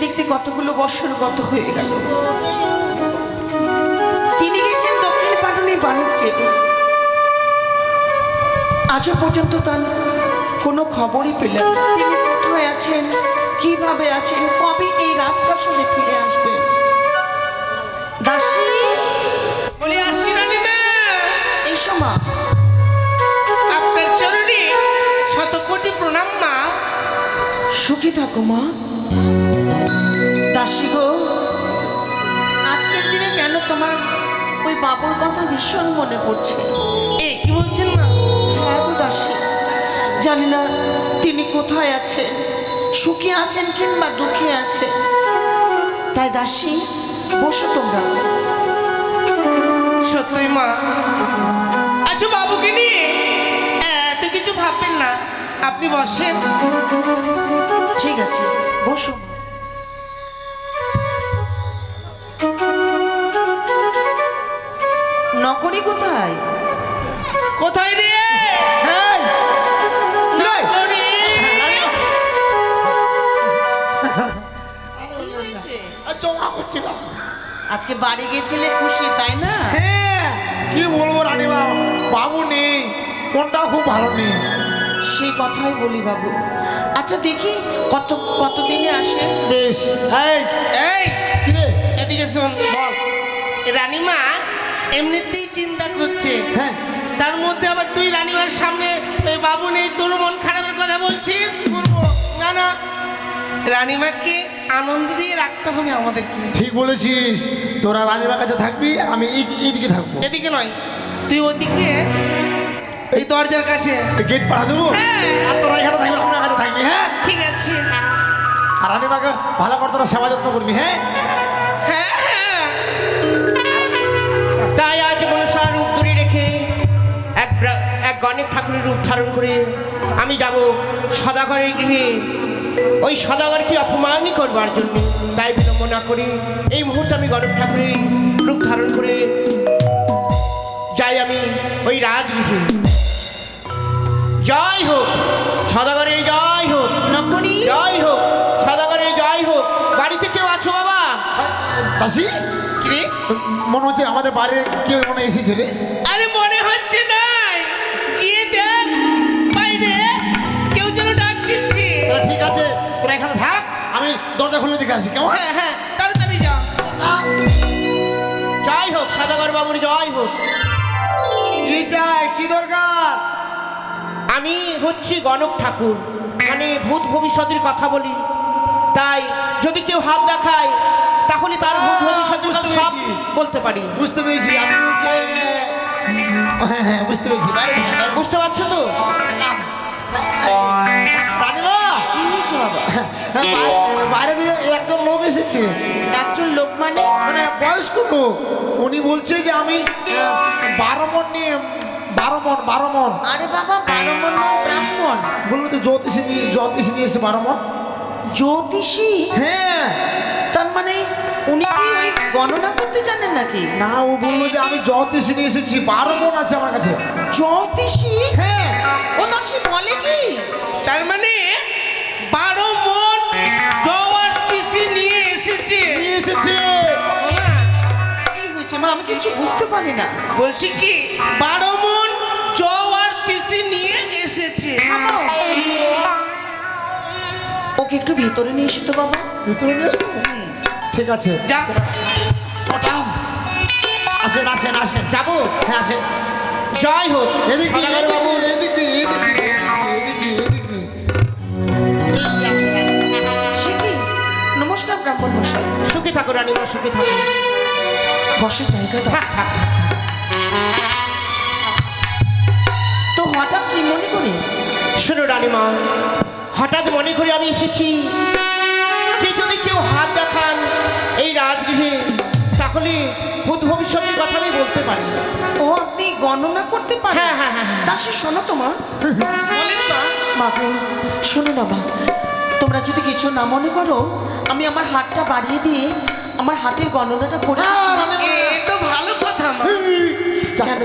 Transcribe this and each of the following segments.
দেখতে কতগুলো বছর গত হয়ে গেল। তিনি গেছেন দক্ষিণ পাটনে বাণিজ্যে। আজও পর্যন্ত তার কোনো খবরই পেলেন তিনি কোথায় আছেন কীভাবে আছেন কবে এই রাজপ্রাসাদে ফিরে আসবেন? দাসী? বলে আসছি রানীমা এই সময় আপনার চরণে শত কোটি প্রণাম মা। সুখী থাকো মা। দাসী গো আজকের দিনে কেন তোমার ওই বাবুর কথা ভীষণ মনে পড়ছে? এ কি বলছেন মা? হ্যাঁ গো দাসী জানি না তিনি কোথায় আছেন সুখে আছেন কিংবা দুঃখে আছেন। তাই দাসী বসো তোমরা। সত্যই মা। আচ্ছা বাবুকে নিয়ে এত কিছু ভাববেন না। আপনি বসেন। ঠিক আছে বসো। নকরি কোথায়? কোথায় রে? হ্যাঁ। আজকে বাড়ি গেছিলে খুশি তাই না? হ্যাঁ কি বলব রানীমা? বাবু নেই কোনটাও খুব ভালো নেই। সেই কথাই বলি বাবু। আচ্ছা দেখি কত কত দিনে আসে? বেশ এই এই কিরে? এদিকে শোন। বল। রানীমা এমনিতেই চিন্তা করছে। হ্যাঁ। তার মধ্যে আবার তুই রানীমার সামনে ওই বাবু নেই তোর মন খারাপের কথা বলছিস? না না। রানীমাকে আনন্দ দিয়ে রাখতে হবে আমাদেরকে। ঠিক বলেছিস। তোরা রানীমার কাছে থাকবি আর আমি এই এইদিকে থাকব। এদিকে নয় তুই ওদিকে এই দরজার কাছে। গেট পাড়া দেবো? হ্যাঁ। আর তোরা এখানে থাকবি রানীমার কাছে থাকবি হ্যাঁ? ঠিক আছে। আর রানীমাকে ভালো করে তোরা সেবা যত্ন করবি হ্যাঁ? হ্যাঁ? গণেশ রূপ ধারণ করে আমি যাব সদাগরের গৃহে। ওই সদাগরকে অপমানই করবার জন্য তাই বিলম্ব না করি। এই মুহূর্তে আমি গণেশ ঠাকুরের রূপ ধারণ করে যাই আমি ওই রাজগৃহে। জয় হোক সদাগরের জয় হোক। নকরি জয় হোক সদাগরের জয় হোক। বাড়িতে কেউ আছো বাবা? দাসি কিরে মনে হচ্ছে আমাদের বাড়ির কেউ মনে এসেছে রে। আমি দরজা খুলে দেখে আসি কেমন? হ্যাঁ হ্যাঁ তাড়াতাড়ি যা। জয় হোক সদাগর বাবুর জয় হোক। কি চাই? কি দরকার? আমি হচ্ছি গণক ঠাকুর। মানে ভূত ভবিষ্যতের কথা বলি। তাই যদি কেউ হাত দেখায় তাহলে তার ভূত ভবিষ্যতের কথা সব বলতে পারি। বুঝতে পেরেছি। আমি হচ্ছে হ্যাঁ হ্যাঁ বুঝতে পেরেছি। বুঝতে পারছ তো? বাবা। হ্যাঁ, বাইরে- বাইরে দিয়ে একজন লোক এসেছে। একজন লোক মানে মানে বয়স্ক লোক। উনি বলছে যে আমি বারো মন নিয়ে বারো মন বারো মন। আরে বাবা বারো মন ব্রাহ্মণ। বলল তো জ্যোতিষী নিয়ে জ্যোতিষী নিয়ে এসে বারো মন। জ্যোতিষী? হ্যাঁ। তার মানে উনি কি গণনা করতে জানেন নাকি? না ও বলল যে আমি জ্যোতিষী নিয়ে এসেছি বারো মন আছে আমার কাছে। জ্যোতিষী? হ্যাঁ। ও দাসী বলে কি? তার মানে বারো মন জওয়ার পিসি নিয়ে এসেছে। নিয়ে এসেছে। কি হয়েছে মা? আমি কিছু বুঝতে পারি না। বলছি কি বারো মন জওয়ার পিসি নিয়ে এসেছে। ওকে একটু ভেতরে নিয়ে এসো তো বাবা। ভিতরে নিয়ে আসব ঠিক আছে। যা। পটাম আসেন আসেন আসেন। যাব? হ্যাঁ আসেন। জয় হোক এদিক বাবু এদিক দিয়ে, এদিক দিয়ে, এদিক। ব্রাহ্মণ মশাই সুখী থাকো রানীমা সুখী থাকো। বসে জায়গা থাক থাক থাক তো হঠাৎ কি মনে করে? শোনো রানীমা হঠাৎ মনে করে আমি এসেছি। যে যদি কেউ হাত দেখান এই রাজগৃহে তাহলে ভূত ভবিষ্যতের কথা আমি বলতে পারি। ও আপনি গণনা করতে পারেন? হ্যাঁ, হ্যাঁ, হ্যাঁ, হ্যাঁ। দাসী শোনো তো মা। বলেন মা। মা শোনো না মা। তোমরা যদি কিছু না মনে করো আমি আমার হাতটা বাড়িয়ে দিয়ে আমার হাতের গণনাটা করে হ্যাঁ। তো ভালো কথা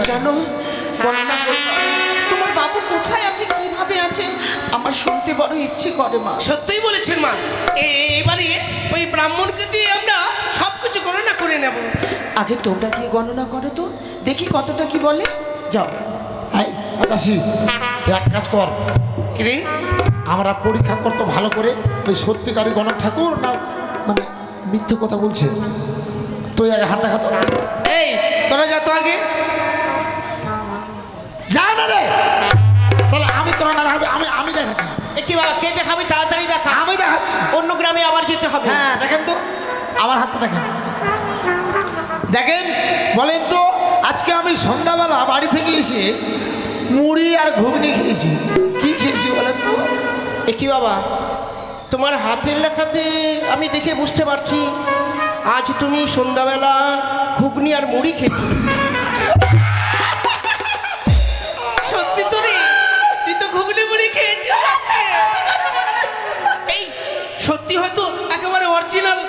জানো গণনা তোমার বাবু কোথায় আছে কীভাবে আছে? আমার শুনতে বড় ইচ্ছে করে মা। সত্যই বলেছেন মা। এ- এবারে ওই ব্রাহ্মণকে দিয়ে আমরা সব কিছু গণনা করে নেব। আগে তোমরা কি গণনা করো তো। দেখি কতটা কি বলে। যাও। এই আকাশি এক কাজ কর। কিরে আমরা পরীক্ষা করতো ভালো করে। ওই সত্যিকারী গণক ঠাকুর না মানে মিথ্যে কথা বলছে তুই আগে হাত দেখাতো এই তোরা যা তো আগে। যা না রে! তাহলে আমি তোরা না দেখাবি আমি আমি দেখাচ্ছি। কি বাবা কে দেখাবে? তাড়াতাড়ি দেখা। আমি দেখাচ্ছি। অন্য গ্রামে আবার যেতে হবে। হ্যাঁ দেখেন তো। আমার হাতটা দেখেন। দেখেন বলেন তো আজকে আমি সন্ধ্যাবেলা বাড়ি থেকে এসে মুড়ি আর ঘুগনি খেয়েছি। কি খেয়েছি বলেন তো? এ কি বাবা? তোমার হাতের লেখাতে আমি দেখে বুঝতে পারছি। আজ তুমি সন্ধ্যাবেলা ঘুগনি আর মুড়ি খেয়েছো। সত্যি তো রে তুই তো ঘুগনি মুড়ি খেয়েছিস আজকে। এই সত্যি হয়তো একেবারে অরিজিনাল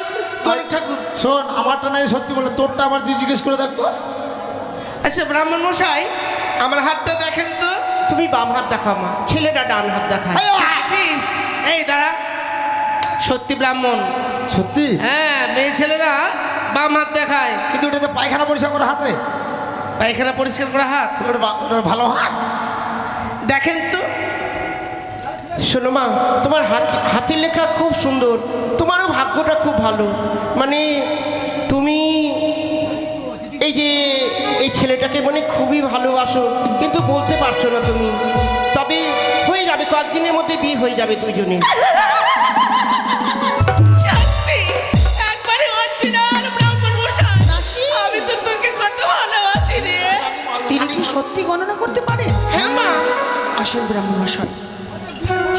গণেশ ঠাকুর। শোন আমারটা নাই সত্যি বলে তোরটা আবার তুই জিজ্ঞেস করে দেখতো আচ্ছা ব্রাহ্মণ মশাই আমার হাতটা দেখেন তুমি বাম হাত দেখাও মা। ছেলেটা ডান হাত দেখায়। এই দাঁড়া। সত্যি ব্রাহ্মণ। সত্যি? হ্যাঁ মেয়ে ছেলেরা বাম হাত দেখায়। কিন্তু এটা যে পায়খানা পরিষ্কার করা হাত রে। পায়খানা পরিষ্কার করা হাত। ওটা ওটা ভালো হাত। দেখেন তো। শোনো মা তোমার হাত হাতের লেখা খুব সুন্দর। তোমারও ভাগ্যটা খুব ভালো। মানে এই ছেলেটাকে মানে খুবই ভালোবাসো কিন্তু বলতে পারছ না তুমি। তবে হয়ে যাবে কয়েকদিনের মধ্যে বিয়ে হয়ে যাবে দুজনে তিনি কি সত্যি গণনা করতে পারেন? হ্যাঁ মা। আসেন ব্রাহ্মণমশাই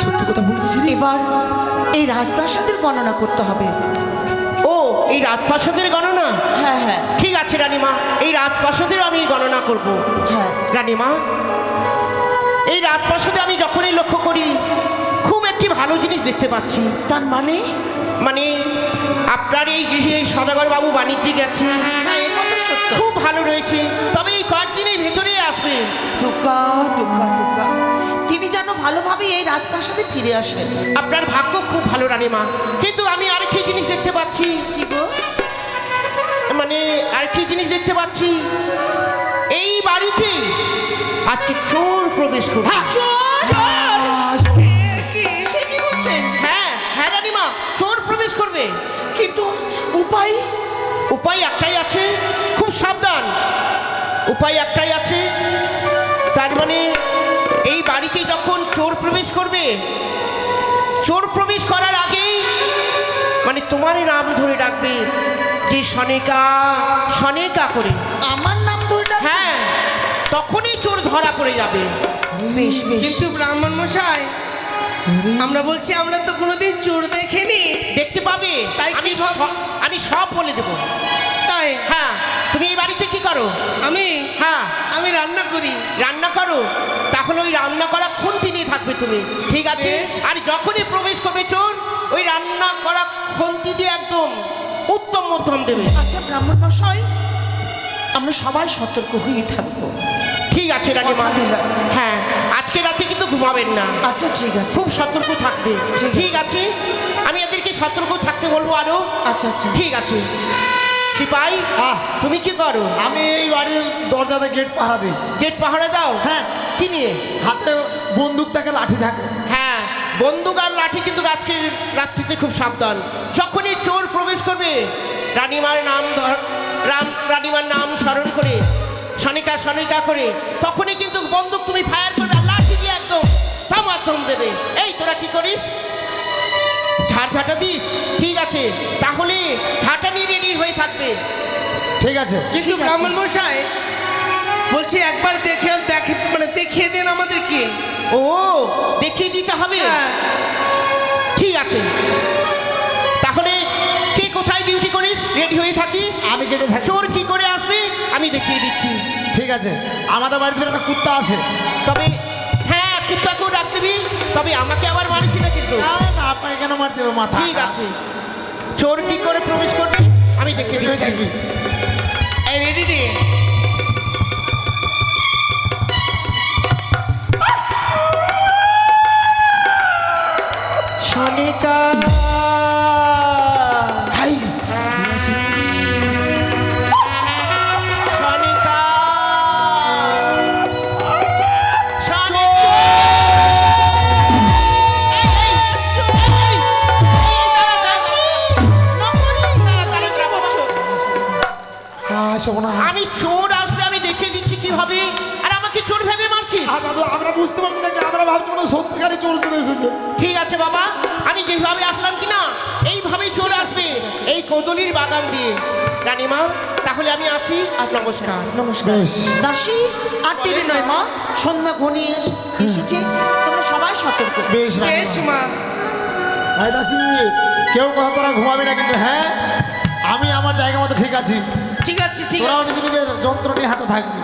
সত্যি কথা বলতেছি এবার এই রাজপ্রাসাদের গণনা করতে হবে। এই রাজপ্রাসাদের গণনা? হ্যাঁ হ্যাঁ। ঠিক আছে রানীমা। এই রাজপ্রাসাদের আমি গণনা করব। হ্যাঁ। রানীমা এই রাজপ্রাসাদে আমি যখনই লক্ষ্য করি খুব একটি ভালো জিনিস দেখতে পাচ্ছি। তার মানে? মানে আপনার এই গৃহে সদাগর বাবু বাণিজ্যে গেছে। হ্যাঁ এ কথা সত্য। খুব ভালো রয়েছে। তবে এই কয়েকদিনের ভেতরে আসবে। দুর্গা দুর্গা দুর্গা। তিনি যেন ভালোভাবে এই রাজপ্রাসাদে ফিরে আসেন। আপনার ভাগ্য খুব ভালো রানীমা। কিন্তু আমি আরেকটি জিনিস দেখতে পাচ্ছি। কি গো? মানে আরেকটি জিনিস দেখতে পাচ্ছি। এই বাড়িতে আজকে চোর প্রবেশ করবে কি বলছেন? হ্যাঁ হ্যাঁ রানীমা চোর প্রবেশ করবে। কিন্তু উপায় উপায় একটাই আছে। খুব সাবধান। উপায় একটাই আছে। তার মানে এই বাড়িতে যখন চোর প্রবেশ করবে চোর প্রবেশ করার আগেই মানে তোমারই নাম ধরে ডাকবে যে সনেকা সনেকা করে। আমার নাম ধরে হ্যাঁ তখনই চোর ধরা পড়ে যাবে। বেশ বেশ। কিন্তু ব্রাহ্মণ মশাই আমরা বলছি আমরা তো কোনোদিন চোর দেখিনি। দেখতে পাবে। তাই আমি সব বলে দেবো। তাই? হ্যাঁ। তুমি এই বাড়িতে কি করো? আমি হ্যাঁ। আমি রান্না করি। রান্না করো? তাহলে ওই রান্না করা খুন্তি নিয়ে থাকবে তুমি। ঠিক আছে? আর যখনই প্রবেশ করবে চোর ওই রান্না করা খুন্তি দিয়ে একদম উত্তম মধ্যম দেবে। আচ্ছা ব্রাহ্মণ মশাই আমরা সবাই সতর্ক হয়ে থাকব। ঠিক আছে কথা দিলাম। হ্যাঁ আজকে রাতে কিন্তু ঘুমাবেন না। আচ্ছা ঠিক আছে। খুব সতর্ক থাকবে। ঠিক আছে। ঠিক আছে? আমি এদেরকে সতর্ক থাকতে বলব আরও। আচ্ছা আচ্ছা। ঠিক আছে। সিপাই? আহ। তুমি কি করো? আমি এই বাড়ির দরজাতে গেট পাহারা দিই। গেট পাহারা দাও? হ্যাঁ। কি নিয়ে? হাতে বন্দুক থাকে লাঠি থাকে। হ্যাঁ বন্দুক আর লাঠি কিন্তু আজকের রাত্রিতে খুব সাবধান। যখনই চোর প্রবেশ করবে রানীমার নাম ধর রাম রানিমার নাম স্মরণ করে সনিকা সনিকা করে তখনই কিন্তু বন্দুক তুমি ফায়ার করবে আর লাঠি দিয়ে একদম মাধ্যম দেবে। এই তোরা কি করিস? ঝাড় ঝাঁটা দিস ঠিক আছে তাহলে ঝাঁটা নিয়ে রেডি হয়ে থাকবে। ঠিক আছে। কিন্তু। ব্রাহ্মণ মশাই বলছি একবার দেখে দেখে মানে দেখিয়ে দেন আমাদেরকে। ও দেখিয়ে দিতে হবে। হ্যাঁ। ঠিক আছে। তাহলে কে কোথায় ডিউটি করিস? রেডি হয়ে থাকিস? আমি কেটে থাকি। চোর কি করে আসবে? আমি দেখিয়ে দিচ্ছি। ঠিক আছে। আমাদের বাড়িতে একটা কুত্তা আছে। তবে হ্যাঁ কুত্তাকেও ডাক দিবি। তবে আমাকে আবার মারিস না কিন্তু। আপনাকে কেন মারতে হবে? মাথা ঠিক আছে। চোর কি করে প্রবেশ করবে? আমি দেখে দিয়েছি দিচ্ছি রেডি রে। সনিকা মনে হয় আমি চোর আসবে আমি দেখে দিচ্ছি কীভাবে? আর আমাকে চোর ভেবে আর দাদু আমরা বুঝতে পারছি না কি আমরা ভাবছি মনে সত্যিকারই চোর চলে এসেছে। ঠিক আছে বাবা আমি যেভাবে আসলাম কি না এইভাবেই চলে আসবে। এই কদলির বাগান দিয়ে। রানীমা তাহলে আমি আসি। নমস্কার। নমস্কার। বেশ। দাসী আর দেরি নয় মা সন্ধ্যা ঘনিয়ে এস- এসেছে। তোমরা সবাই সতর্ক। বেশ বেশ মা। ভাই দাসি কেউ কথা তোরা ঘুমাবি না কিন্তু হ্যাঁ? আমি আমার জায়গা মতো ঠিক আছি। ঠিক আছে ঠিক আছে। নিজে নিজের যন্ত্র নিয়ে হাতে থাকবি।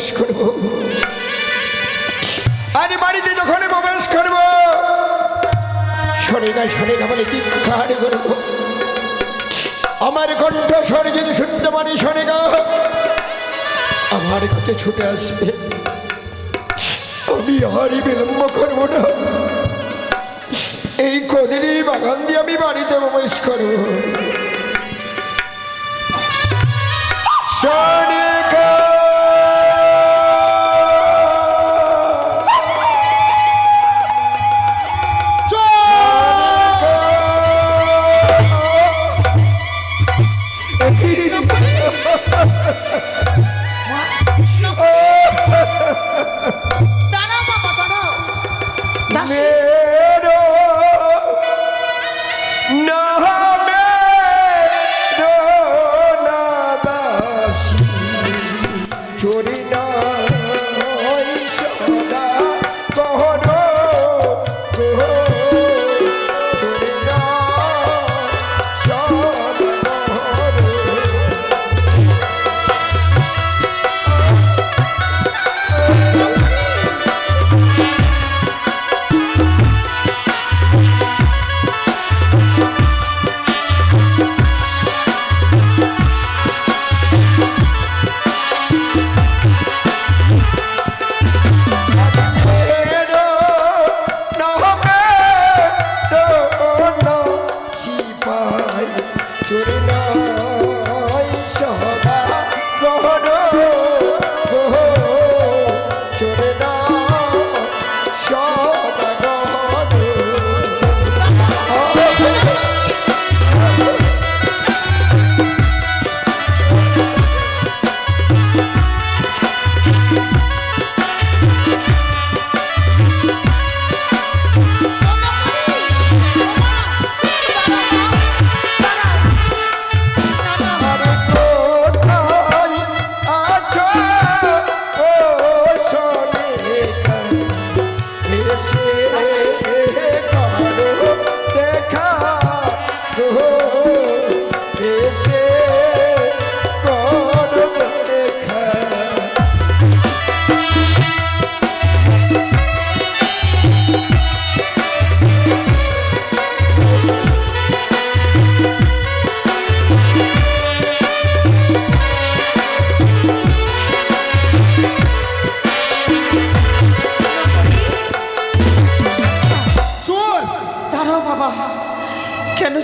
প্রবেশ করব। আর বাড়িতে যখন প্রবেশ করব শনিগা শনিগা বলে চিৎকার করব। আমার কণ্ঠ স্বরে যদি শুনতে পারি শনিগা আমার কাছে ছুটে আসবে। আমি আর বিলম্ব করব না। এই কদিনের বাগান দিয়ে আমি বাড়িতে প্রবেশ করব। সনিকা দাঁড়াও Meu pai.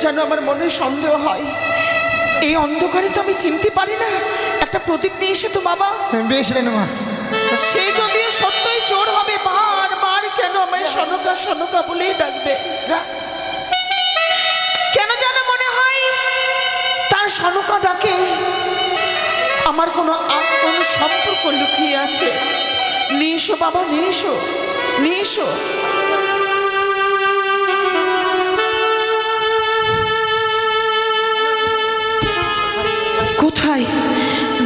যেন আমার মনে সন্দেহ হয়। এই অন্ধকারে তো আমি চিনতে পারি না। একটা প্রদীপ নিয়ে এসে তো বাবা বেশ রে মা। সে যদি সত্যই চোর হবে বার বার কেন আমায় সনকা সনকা বলেই ডাকবে? কেন যেন মনে হয় তার সনকা ডাকে। আমার কোনো কোনো সম্পর্ক লুকিয়ে আছে। নিয়ে এসো বাবা নিয়ে এসো। নিয়ে এসো। কোথায়?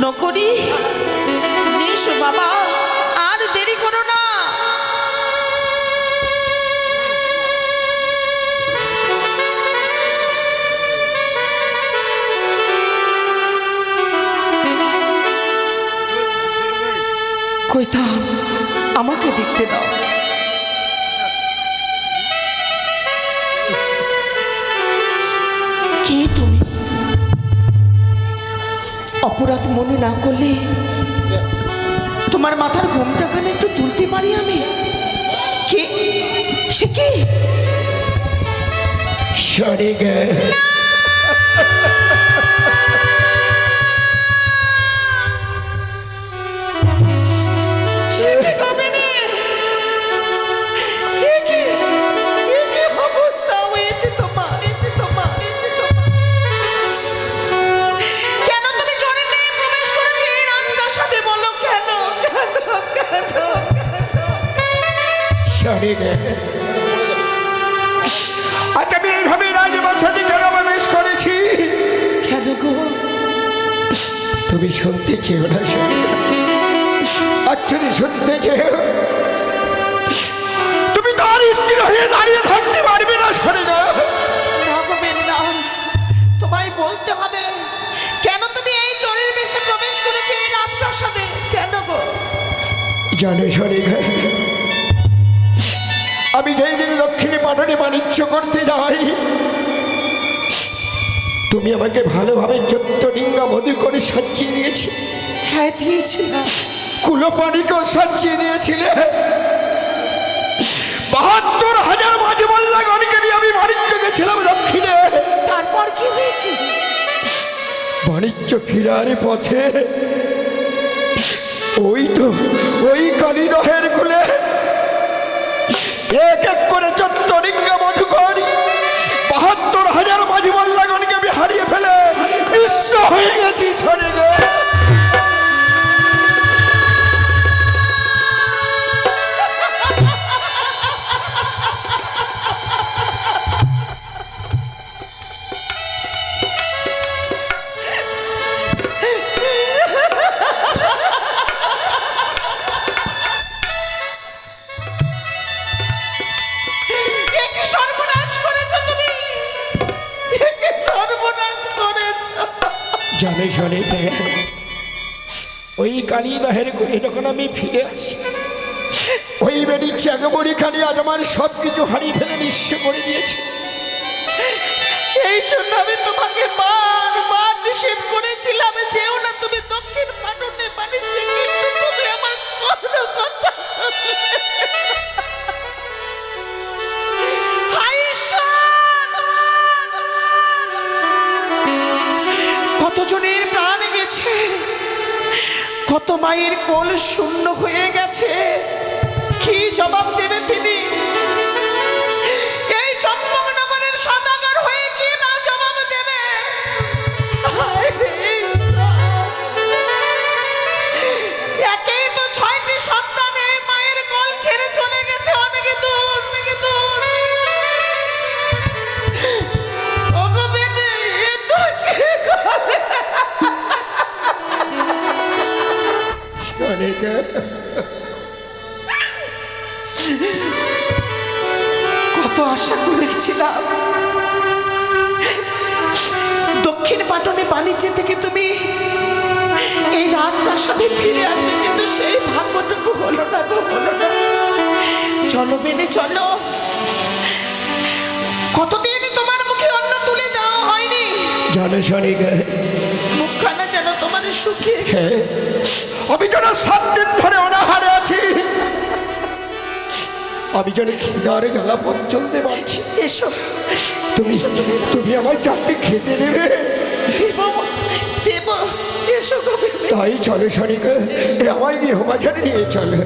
নকরি? এসো বাবা আর দেরি করো না। কইতাম আমাকে দেখতে দাও। অপরাধ মনে না করলে তোমার মাথার ঘুমটা খানে একটু তুলতে পারি আমি? কে? সে কি? সরে গে। আজ আমি এইভাবে রাজবাসাতে কেন প্রবেশ করেছি? কেন গো? তুমি শুনতে চেও না শুনে। আর যদি শুনতে চেও তুমি তার স্ত্রী হয়ে দাঁড়িয়ে থাকতে পারবে না সরে না তোমায় বলতে হবে কেন তুমি এই চোরের বেশে প্রবেশ করেছ এই রাজপ্রাসাদে? কেন গো? জানো সরে আমি যেই দিন দক্ষিণে পাঠনে বাণিজ্য করতে যাই তুমি আমাকে ভালোভাবে চত্বরিঙ্গা মধু করে সাজিয়ে দিয়েছি হ্যাঁ দিয়েছিলাম কুলোপানিকেও সাজিয়ে দিয়েছিলে। বাহাত্তর হাজার মাঝে বললা গণকে নিয়ে আমি বাণিজ্য গেছিলাম দক্ষিণে। তারপর কি হয়েছে? বাণিজ্য ফিরার পথে ওই তো ওই কালিদহের কুলে এক এক করে চত্তরিঙ্গা মধুকর বাহাত্তর হাজার মাঝি মোল্লাগণকে আমি হারিয়ে ফেলে। বিশ্ব হয়ে গেছি সরে গে জানে শোনে ওই কুলে যখন আমি ফিরে আসি, ওই বেড়ি চাগবড়ি খালি আজ আমার সব কিছু হারিয়ে ফেলে নিঃস্ব করে দিয়েছে। এই জন্য আমি তোমাকে বার বার নিষেধ করেছিলাম, যেও না তুমি দক্ষিণ পাটনে বাণিজ্যে কিন্তু তুমি আমার কোনো কথা কত মায়ের কোল শূন্য হয়ে গেছে? কি জবাব দেবে তিনি? করেছিলাম। দক্ষিণ পাটনে বাণিজ্য থেকে তুমি এই রাজপ্রাসাদে ফিরে আসবে কিন্তু সেই ভাগ্যটুকু হলো না গো হলো না। চলো বেনে চলো। কতদিন তোমার মুখে অন্ন তুলে দেওয়া হয়নি? জানে শোনে গে। মুখখানা যেন তোমার সুখে হ্যাঁ আমি যেন সাত দিন ধরে অনাহারে আছি। আমি যেন খিদারে গেলা পথ চলতে পারছি। এসো তুমি তুমি আমার চারটি খেতে দেবে। তাই চলো শনিকে আমায় গৃহবাজারে নিয়ে চলো।